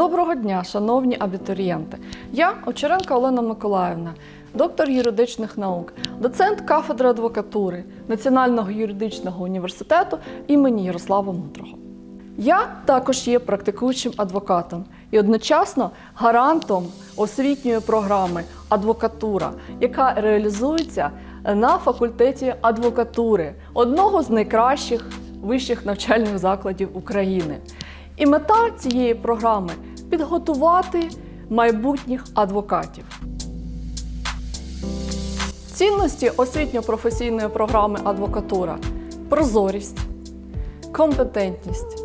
Доброго дня, шановні абітурієнти. Я Очеренко Олена Миколаївна, доктор юридичних наук, доцент кафедри адвокатури Національного юридичного університету імені Ярослава Мудрого. Я також є практикуючим адвокатом і одночасно гарантом освітньої програми адвокатура, яка реалізується на факультеті адвокатури, одного з найкращих вищих навчальних закладів України. І мета цієї програми підготувати майбутніх адвокатів. Цінності освітньо-професійної програми адвокатура прозорість, компетентність,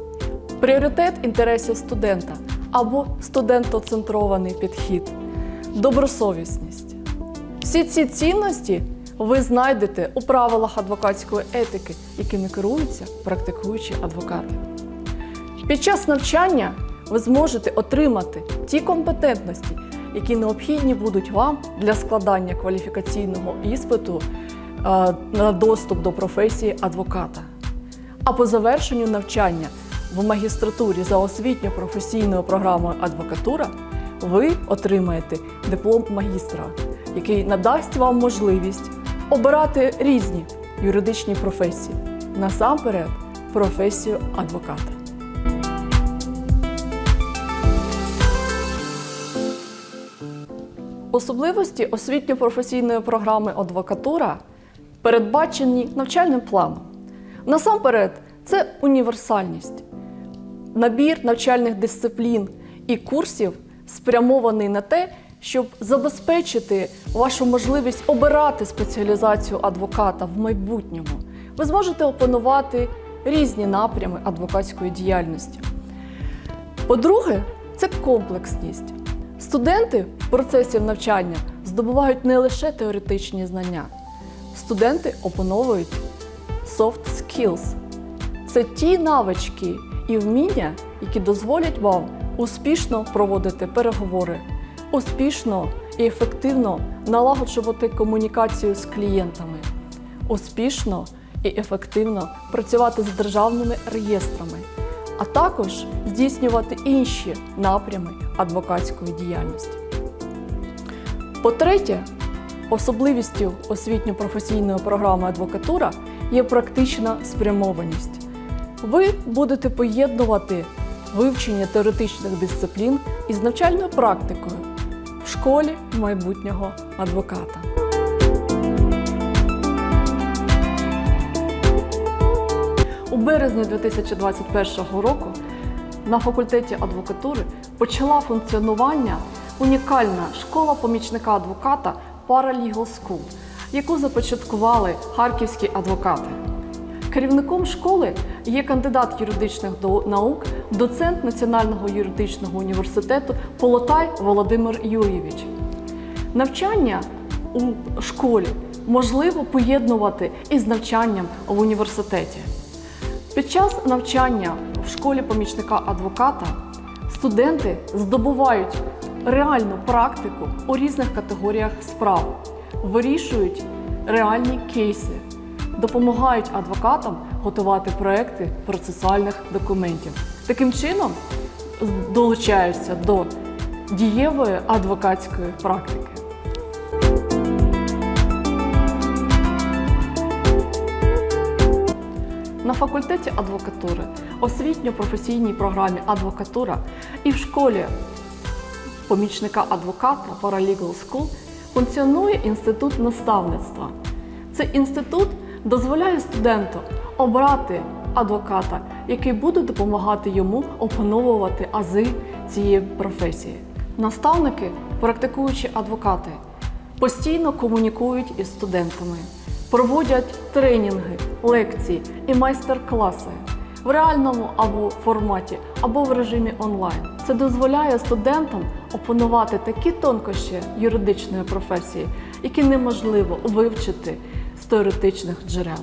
пріоритет інтересів студента або студентоцентрований підхід, добросовісність. Всі ці цінності ви знайдете у правилах адвокатської етики, якими керуються практикуючі адвокати. Під час навчання ви зможете отримати ті компетентності, які необхідні будуть вам для складання кваліфікаційного іспиту е, на доступ до професії адвоката. А по завершенню навчання в магістратурі за освітньо-професійною програмою адвокатура ви отримаєте диплом магістра, який надасть вам можливість обирати різні юридичні професії, насамперед професію адвоката. Особливості освітньо-професійної програми адвокатура передбачені навчальним планом. Насамперед, це універсальність, набір навчальних дисциплін і курсів спрямований на те, щоб забезпечити вашу можливість обирати спеціалізацію адвоката в майбутньому. Ви зможете опанувати різні напрями адвокатської діяльності. По-друге, це комплексність. Студенти в процесі навчання здобувають не лише теоретичні знання, студенти опановують soft skills. Це ті навички і вміння, які дозволять вам успішно проводити переговори, успішно і ефективно налагоджувати комунікацію з клієнтами, успішно і ефективно працювати з державними реєстрами, а також здійснювати інші напрями адвокатської діяльності. По-третє, особливістю освітньо-професійної програми адвокатура є практична спрямованість. Ви будете поєднувати вивчення теоретичних дисциплін із навчальною практикою в школі майбутнього адвоката. У березні 2021 року на факультеті адвокатури почала функціонування унікальна школа помічника адвоката Paralegal School, яку започаткували харківські адвокати. Керівником школи є кандидат юридичних наук, доцент Національного юридичного університету Полотай Володимир Юрійович. Навчання у школі можливо поєднувати із навчанням в університеті. Під час навчання в школі помічника адвоката студенти здобувають реальну практику у різних категоріях справ, вирішують реальні кейси, допомагають адвокатам готувати проекти процесуальних документів. Таким чином долучаються до дієвої адвокатської практики. На факультеті адвокатури, освітньо-професійній програмі адвокатура і в школі помічника адвоката Paralegal School функціонує інститут наставництва. Цей інститут дозволяє студенту обрати адвоката, який буде допомагати йому опановувати ази цієї професії. Наставники, практикуючі адвокати, постійно комунікують із студентами, проводять тренінги, лекції і майстер-класи в реальному або форматі, або в режимі онлайн. Це дозволяє студентам опанувати такі тонкощі юридичної професії, які неможливо вивчити з теоретичних джерел.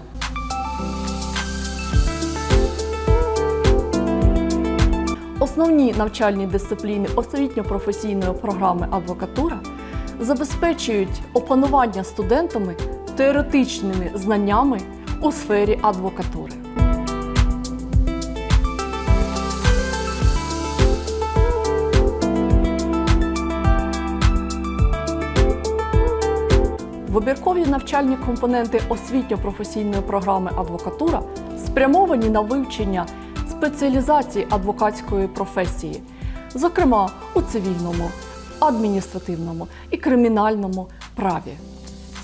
Основні навчальні дисципліни освітньо-професійної програми адвокатура забезпечують опанування студентами теоретичними знаннями у сфері адвокатури. Вибіркові навчальні компоненти освітньо-професійної програми адвокатура спрямовані на вивчення спеціалізації адвокатської професії, зокрема у цивільному, адміністративному і кримінальному праві.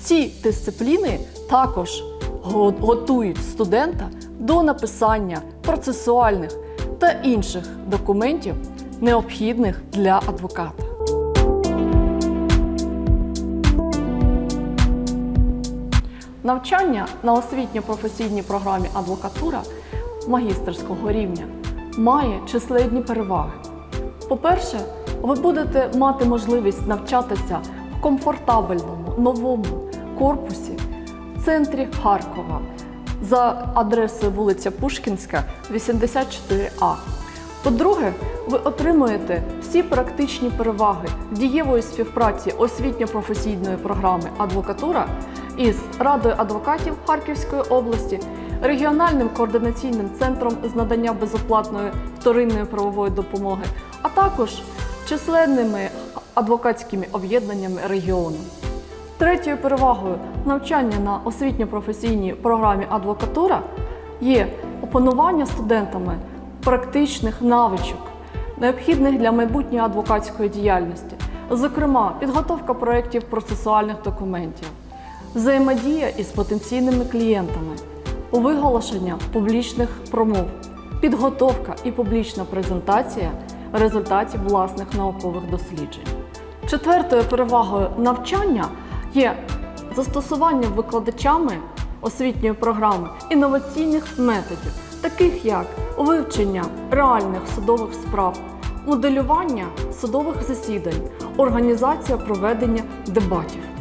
Ці дисципліни також готують студента до написання процесуальних та інших документів, необхідних для адвоката. Навчання на освітньо-професійній програмі адвокатура магістерського рівня має численні переваги. По-перше, ви будете мати можливість навчатися в комфортабельному новому корпусі в центрі Харкова за адресою вулиця Пушкінська, 84А. По-друге, ви отримуєте всі практичні переваги дієвої співпраці освітньо-професійної програми адвокатура із Радою адвокатів Харківської області, регіональним координаційним центром з надання безоплатної вторинної правової допомоги, а також численними адвокатськими об'єднаннями регіону. Третьою перевагою навчання на освітньо-професійній програмі адвокатура є опанування студентами практичних навичок, необхідних для майбутньої адвокатської діяльності, зокрема, підготовка проєктів процесуальних документів, взаємодія із потенційними клієнтами, виголошення публічних промов, підготовка і публічна презентація результатів власних наукових досліджень. Четвертою перевагою навчання є застосування викладачами освітньої програми інноваційних методів, таких як вивчення реальних судових справ, моделювання судових засідань, організація проведення дебатів.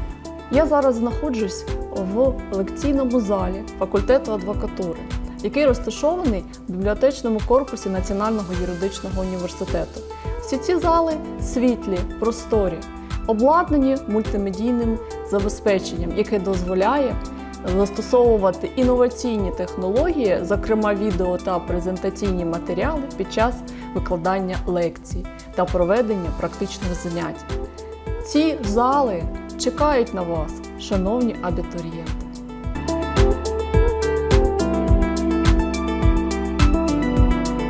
Я зараз знаходжусь в лекційному залі факультету адвокатури, який розташований в бібліотечному корпусі Національного юридичного університету. Всі ці зали світлі, просторі, обладнані мультимедійним забезпеченням, яке дозволяє застосовувати інноваційні технології, зокрема відео та презентаційні матеріали під час викладання лекцій та проведення практичних занять. Ці зали чекають на вас, шановні абітурієнти.